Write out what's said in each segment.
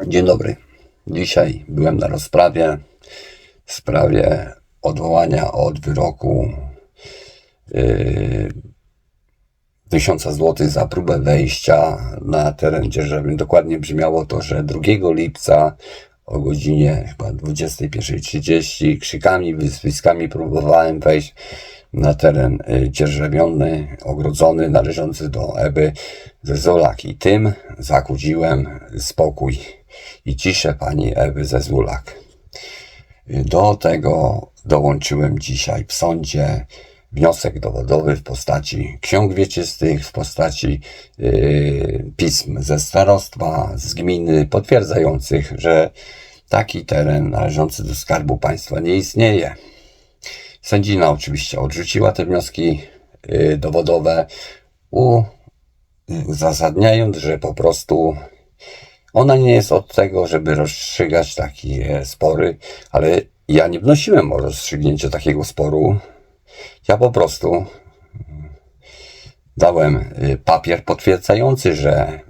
Dzień dobry. Dzisiaj byłem na rozprawie w sprawie odwołania od wyroku yy, 1000 zł za próbę wejścia na teren dzierżawy. Dokładnie brzmiało to, że 2 lipca o godzinie chyba 21.30 krzykami, wyzwiskami próbowałem wejść na teren y, dzierżawiony, ogrodzony, należący do Ewy ze Zulak i tym zakłóciłem spokój i ciszę pani Ewy ze Zulak. Do tego dołączyłem dzisiaj w sądzie wniosek dowodowy w postaci ksiąg wieczystych, w postaci yy, pism ze starostwa, z gminy, potwierdzających, że taki teren należący do Skarbu Państwa nie istnieje. Sędzina oczywiście odrzuciła te wnioski yy, dowodowe, uzasadniając, że po prostu ona nie jest od tego, żeby rozstrzygać takie spory, ale ja nie wnosiłem o rozstrzygnięcie takiego sporu. Ja po prostu dałem y, papier potwierdzający, że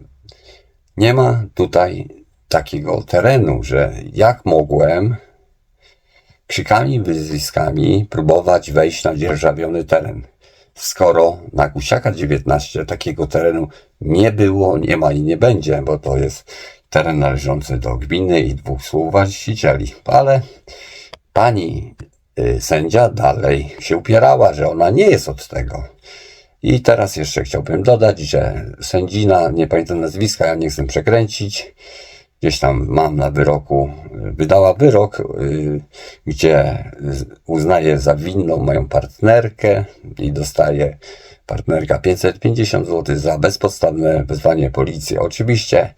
nie ma tutaj takiego terenu, że jak mogłem krzykami, wyzwiskami próbować wejść na dzierżawiony teren. Skoro na Gusiaka 19 takiego terenu nie było, nie ma i nie będzie, bo to jest teren należący do gminy i dwóch współwłaścicieli. Ale pani y, sędzia dalej się upierała, że ona nie jest od tego. I teraz jeszcze chciałbym dodać, że sędzina, nie pamiętam nazwiska, ja nie chcę przekręcić, gdzieś tam mam na wyroku, wydała wyrok, y, gdzie uznaje za winną moją partnerkę i dostaje partnerka 550 zł za bezpodstawne wezwanie policji. Oczywiście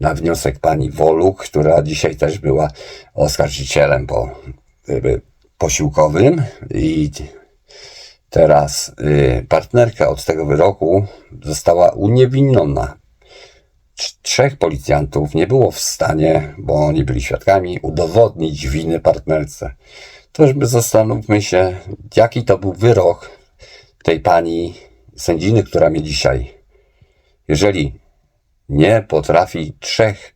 na wniosek pani Woluk, która dzisiaj też była oskarżycielem po y, posiłkowym i teraz partnerka od tego wyroku została uniewinniona trzech policjantów nie było w stanie, bo oni byli świadkami, udowodnić winy partnerce. To już zastanówmy się, jaki to był wyrok tej pani sędziny, która mnie dzisiaj, jeżeli nie potrafi trzech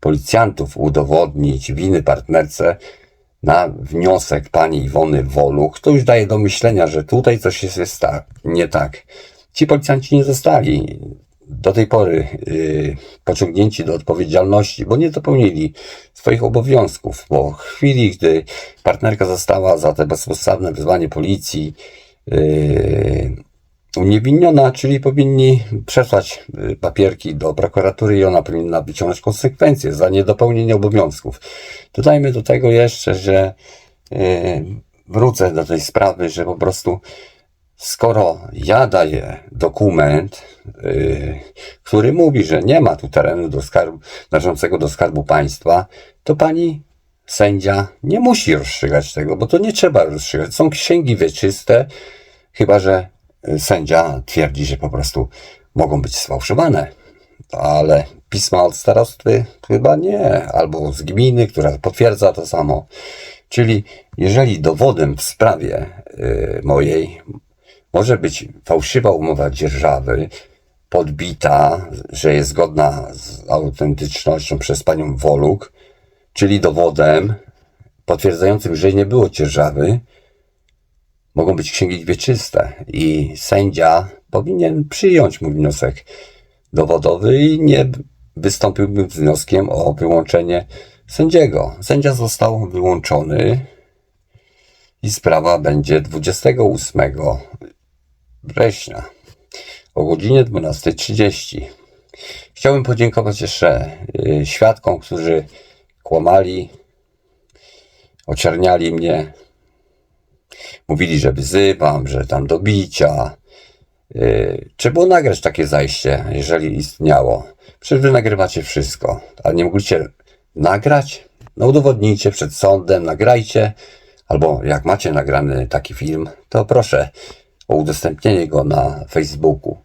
policjantów udowodnić winy partnerce na wniosek pani Iwony Woluch, to już daje do myślenia, że tutaj coś jest, jest tak, nie tak. Ci policjanci nie zostali do tej pory yy, pociągnięci do odpowiedzialności, bo nie dopełnili swoich obowiązków, bo w chwili, gdy partnerka została za te bezpodstawne wezwanie policji yy, uniewinniona, czyli powinni przesłać y, papierki do prokuratury i ona powinna wyciągnąć konsekwencje za niedopełnienie obowiązków. Dodajmy do tego jeszcze, że wrócę do tej sprawy, że po prostu skoro ja daję dokument, yy, który mówi, że nie ma tu terenu do skarbu, należącego do skarbu państwa, to pani sędzia nie musi rozstrzygać tego, bo to nie trzeba rozstrzygać. Są księgi wieczyste, chyba że sędzia twierdzi, że po prostu mogą być sfałszowane. Ale pisma od starostwy chyba nie, albo z gminy, która potwierdza to samo. Czyli jeżeli dowodem w sprawie yy, mojej może być fałszywa umowa dzierżawy, podbita, że jest zgodna z autentycznością przez panią Woluk, czyli dowodem potwierdzającym, że nie było dzierżawy, mogą być księgi wieczyste i sędzia powinien przyjąć mój wniosek dowodowy i nie wystąpiłbym z wnioskiem o wyłączenie sędziego. Sędzia został wyłączony i sprawa będzie 28 września o godzinie 12.30. Chciałbym podziękować jeszcze y, świadkom, którzy kłamali, oczerniali mnie, mówili, że wyzywam, że tam do bicia. Y, trzeba było nagrać takie zajście, jeżeli istniało. Przecież wy nagrywacie wszystko, ale nie mogliście nagrać? No udowodnijcie przed sądem, nagrajcie, albo jak macie nagrany taki film, to proszę o udostępnienie go na Facebooku.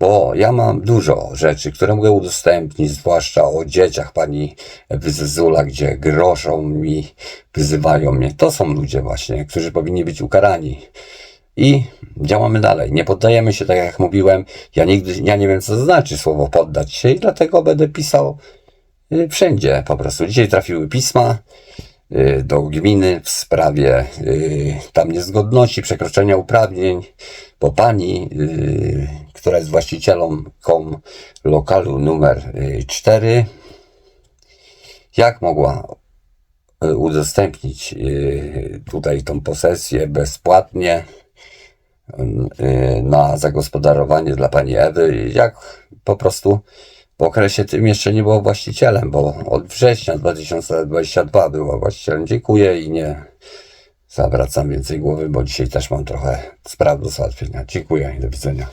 Bo ja mam dużo rzeczy, które mogę udostępnić, zwłaszcza o dzieciach pani Wyzula, gdzie grożą mi, wyzywają mnie. To są ludzie właśnie, którzy powinni być ukarani. I działamy dalej. Nie poddajemy się, tak jak mówiłem. Ja nigdy, ja nie wiem, co znaczy słowo poddać się i dlatego będę pisał y, wszędzie po prostu. Dzisiaj trafiły pisma do gminy w sprawie y, tam niezgodności, przekroczenia uprawnień, bo pani, y, która jest właścicielą kom lokalu numer 4, jak mogła y, udostępnić y, tutaj tą posesję bezpłatnie y, na zagospodarowanie dla pani Ewy, jak po prostu w okresie tym jeszcze nie było właścicielem, bo od września 2022 była właścicielem. Dziękuję i nie zawracam więcej głowy, bo dzisiaj też mam trochę spraw do załatwienia. Dziękuję i do widzenia.